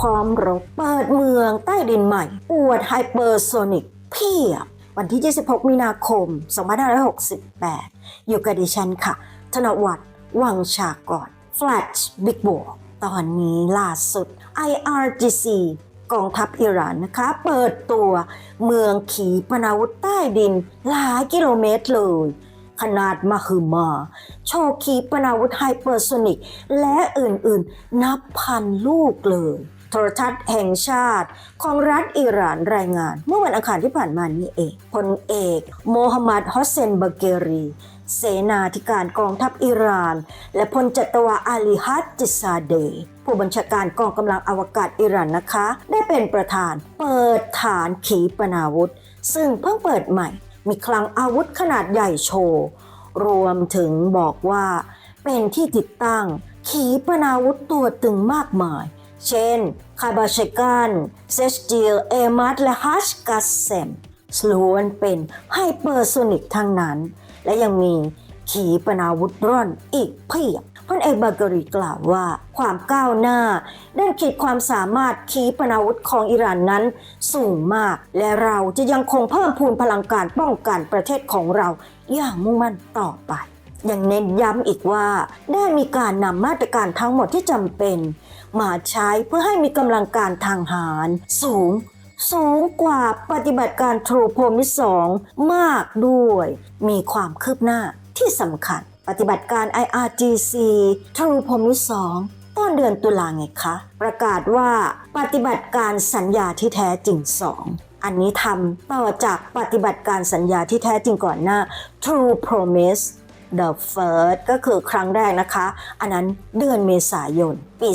พร้อมรบเปิดเมืองใต้ดินใหม่ อวดไฮเปอร์โซนิกเพียบ วันที่ 26 มีนาคม 2568 อยู่กับดิฉันค่ะ ธนวัฒน์วังชากร Flash Big b o a ตอนนี้ล่าสุด IRGC กองทัพอิหร่านนะคะ เปิดตัวเมืองขีปนาวุธใต้ดิน หลายกิโลเมตรเลย ขนาดมหึมาโชว์ขีปนาวุธไฮเปอร์โซนิก และอื่นๆ นับพันลูกเลย โทรทัศน์แห่งชาติ ของรัฐอิหร่านรายงาน เมื่อวันอังคารที่ผ่านมานี้เองพลเอก โมฮัมหมัดฮอสเซนเบเกรี เสนาธิการกองทัพอิหร่าน และพลจัตวาอาลีฮัดจิซาเดย์ผู้บัญชาการกองกำลังอวกาศอิหร่านนะคะ ได้เป็นประธาน เปิดฐานขีปนาวุธ ซึ่งเพิ่งเปิดใหม่ มีคลังอาวุธขนาดใหญ่โชว์ รวมถึงบอกว่า เป็นที่ติดตั้งขีปนาวุธตัวตึงมากมาย เช่นคาบาเชกันเซสจิลเอมัสและฮัชกัสเซมล้วนเป็นไฮเปอร์โซนิกทั้งนั้น และยังมีขีปนาวุธร่อนอีกเพียบพลเอกบาเกรีกล่าวว่า ความก้าวหน้าด้านขีดความสามารถขีปนาวุธของอิหร่านนั้นสูงมาก และเราจะยังคงเพิ่มพูนพลังการป้องกันประเทศของเราอย่างมุ่งมั่นต่อไป ยังเน้นย้ำอีกว่า ได้มีการนำมาตรการทั้งหมดที่จำเป็น มาใช้เพื่อให้มีกำลังการทางหาร สูง สูงกว่าปฏิบัติการทรูโพมิสองมากด้วย มีความคืบหน้าที่สำคัญ ปฏิบัติการ IRGC ทรูโพมิสองต้นเดือนตุลาไงคะ ประกาศว่าปฏิบัติการสัญญาที่แท้จริง2อันนี้ทำต่อจากปฏิบัติการสัญญาที่แท้จริงก่อนหน้า True Promise The First ก็คือครั้งแรกนะคะ อันนั้นเดือนเมษายน ปี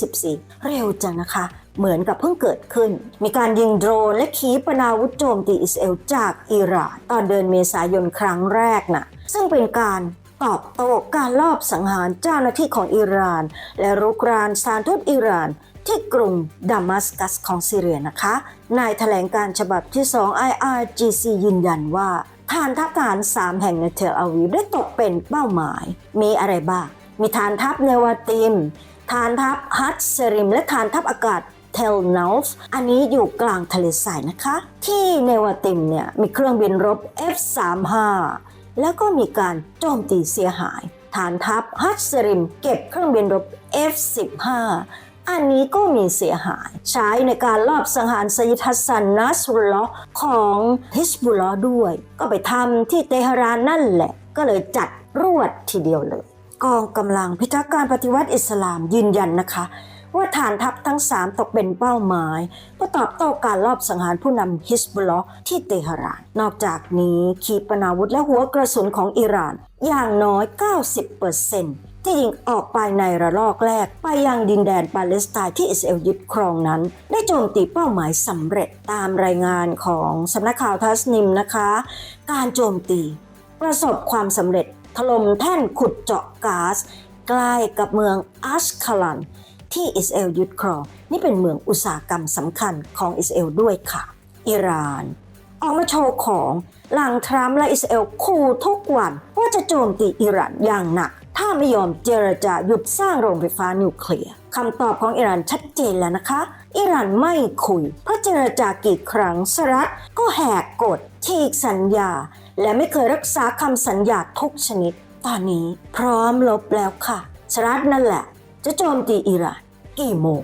2024 เร็วจังนะคะ เหมือนกับเพิ่งเกิดขึ้น มีการยิงโดรนและขีปนาวุธโจมตีอิสราเอลจากอิหร่านตอนเดือนเมษายนครั้งแรกน่ะ ซึ่งเป็นการตอบโต้การลอบสังหารเจ้าหน้าที่ของอิหร่าน และรุกรานสถานทูตอิหร่านที่กรุงดามัสกัสของซีเรียนะคะ นายแถลงการฉบับที่ 2 IRGC ยืนยันว่า ฐานทัพทหาร3แห่งในเทลอาวีฟได้ตกเป็นเป้าหมาย มีอะไรบ้าง มีฐานทัพเนวาติม ฐานทัพฮัตเซริม และฐานทัพอากาศเทลนอฟอันนี้อยู่กลางทะเลทรายนะคะ ที่เนวาติมเนี่ยมีเครื่องบินรบ F-35 แล้วก็มีการโจมตีเสียหาย ฐานทัพฮัตเซริมเก็บเครื่องบินรบ F-15 อันนี้ก็มีเสียหาย ใช้ในการลอบสังหารไซยิดฮัสซันนัสรุลลอของฮิสบุลลอฮ์ด้วย ก็ไปทำที่เตหะรานนั่นแหละ ก็เลยจัดรวดทีเดียวเลย กองกำลังพิทักษ์การปฏิวัติอิสลามยืนยันนะคะว่าฐานทัพทั้ง 3 ตกเป็นเป้าหมายเพื่อตอบโต้การลอบสังหารผู้นำฮิสบุลลอฮ์ที่เตหะราน นอกจากนี้ขีปนาวุธและหัวกระสุนของอิหร่าน อย่างน้อย 90% ที่ยิงออกไปในระลอกแรก ไปยังดินแดนปาเลสไตน์ที่อิสราเอลยึดครองนั้น ได้โจมตีเป้าหมายสำเร็จตามรายงานของสำนักข่าวทัสนิมนะคะ การโจมตี ประสบความสำเร็จถล่มแท่นขุดเจาะก๊าซใกล้กับเมืองอัชคาลัน ที่อิสราเอลยึดครอง นี่เป็นเมืองอุตสาหกรรมสำคัญของอิสราเอลด้วยค่ะ อิหร่าน ออกมาโชว์ของหลังทรัมป์และอิสราเอลขู่ทุกวันว่าจะโจมตีอิหร่านอย่างหนัก ถ้าไม่ยอมเจรจาหยุดสร้างโรงไฟฟ้านิวเคลียร์คำตอบของอิหร่านชัดเจนแล้วนะคะ อิหร่านไม่คุย เพราะเจรจากี่ครั้งสหรัฐก็แหกกฎฉีกสัญญา และไม่เคยรักษาคำสัญญาทุกชนิด ตอนนี้พร้อมลบแล้วค่ะสหรัฐนั่นแหละ จะโจมตีอิหร่านกี่โมง